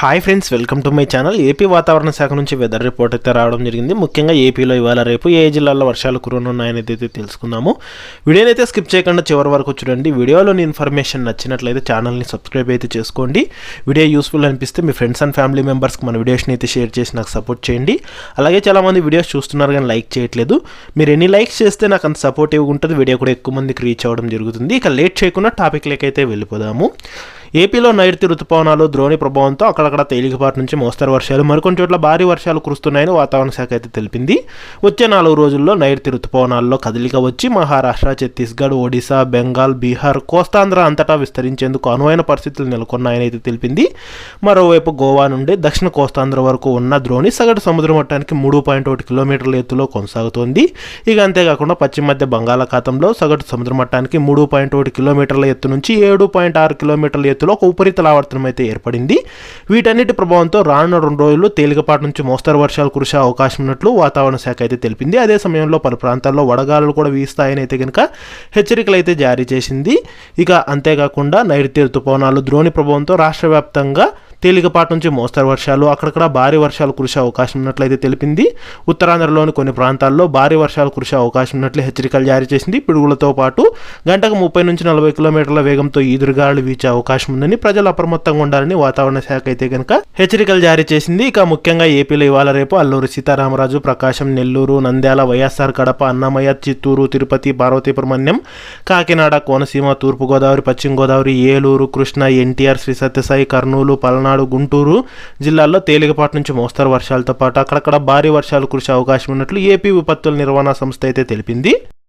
Hi friends welcome to my channel AP వాతావరణ శాఖ నుంచి వెదర్ రిపోర్ట్ అయితే రావడం జరిగింది. ముఖ్యంగా ఏపీలో ఇవాళ రేపు ఏ జిల్లాల్లో వర్షాలు కురనున్నాయని అయితే తెలుసుకుందాము. వీడియోని అయితే స్కిప్ చేయకుండా చివరి వరకు చూడండి. వీడియోలోని ఇన్ఫర్మేషన్ నచ్చినట్లయితే ఛానల్ని సబ్స్క్రైబ్ అయితే చేసుకోండి. వీడియో యూస్ఫుల్ అనిపిస్తే మీ ఫ్రెండ్స్ అండ్ ఫ్యామిలీ మెంబర్స్కి మన వీడియోస్ని అయితే షేర్ చేసి నాకు సపోర్ట్ చేయండి. అలాగే చాలామంది వీడియోస్ చూస్తున్నారు కానీ లైక్ చేయట్లేదు. మీరు ఎన్ని లైక్స్ చేస్తే నాకు అంత సపోర్టివ్గా ఉంటుంది వీడియో కూడా ఎక్కువ మందికి రీచ్ అవ్వడం జరుగుతుంది. ఇక లేట్ చేయకుండా టాపిక్ అయితే వెళ్ళిపోదాము. ఏపీలో నైరుతి రుతుపవనాలు ద్రోణి ప్రభావంతో అక్కడక్కడ తేలికపాటి నుంచి మోస్తరు వర్షాలు మరికొన్ని చోట్ల భారీ వర్షాలు కురుస్తున్నాయని వాతావరణ శాఖ అయితే తెలిపింది. వచ్చే నాలుగు రోజుల్లో నైరుతి రుతుపవనాల్లో కదలిక వచ్చి మహారాష్ట్ర ఛత్తీస్గఢ్ ఒడిశా బెంగాల్ బీహార్ కోస్తాంధ్ర అంతటా విస్తరించేందుకు అనువైన పరిస్థితులు నెలకొన్నాయని అయితే తెలిపింది. మరోవైపు గోవా నుండి దక్షిణ కోస్తాంధ్ర వరకు ఉన్న ద్రోణి సగటు సముద్ర మట్టానికి మూడు పాయింట్ ఒకటి కిలోమీటర్ల ఎత్తులో కొనసాగుతోంది. ఇక అంతేకాకుండా పశ్చిమ మధ్య బంగాళాఖాతంలో సగటు సముద్ర మట్టానికి మూడు పాయింట్ ఒకటి కిలోమీటర్ల ఎత్తు నుంచి ఏడు పాయింట్ ఆరు కిలోమీటర్ల ఎత్తులో ఒక ఉపరితల ఆవర్తనం అయితే ఏర్పడింది. వీటన్నిటి ప్రభావంతో రానున్న రెండు రోజులు తేలికపాటి నుంచి మోస్తరు వర్షాలు కురిసే అవకాశం ఉన్నట్లు వాతావరణ శాఖ అయితే తెలిపింది. అదే సమయంలో పలు ప్రాంతాల్లో వడగాలులు కూడా వీస్తాయని అయితే కనుక హెచ్చరికలు అయితే జారీ చేసింది. ఇక అంతేకాకుండా నైరుతి ఋతుపవనాలు ద్రోణి ప్రభావంతో రాష్ట్ర వ్యాప్తంగా తేలికపాటి నుంచి మోస్తరు వర్షాలు అక్కడక్కడ భారీ వర్షాలు కురిసే అవకాశం ఉన్నట్లయితే తెలిపింది. ఉత్తరాంధ్రలోని కొన్ని ప్రాంతాల్లో భారీ వర్షాలు కురిసే అవకాశం ఉన్నట్లు హెచ్చరికలు జారీ చేసింది. పిడుగులతో పాటు గంటకు ముప్పై నుంచి నలభై కిలోమీటర్ల వేగంతో ఈదురుగాలు వీచే అవకాశం ఉందని ప్రజలు అప్రమత్తంగా ఉండాలని వాతావరణ శాఖ అయితే కనుక హెచ్చరికలు జారీ చేసింది. ఇక ముఖ్యంగా ఏపీలో ఇవాళ రేపు అల్లూరు సీతారామరాజు ప్రకాశం నెల్లూరు నంద్యాల వైఎస్ఆర్ కడప అన్నమయ్య చిత్తూరు తిరుపతి పార్వతీపురమణ్యం కాకినాడ కోనసీమ తూర్పుగోదావరి పశ్చిమ గోదావరి ఏలూరు కృష్ణ ఎన్టీఆర్ శ్రీ సత్యసాయి కర్నూలు పల్నాడు గుంటూరు జిల్లాల్లో తేలికపాటి నుంచి మోస్తరు వర్షాలతో పాటు అక్కడక్కడ భారీ వర్షాలు కురిసే అవకాశం ఉన్నట్లు ఏపీ విపత్తుల నిర్వహణ సంస్థ అయితే తెలిపింది.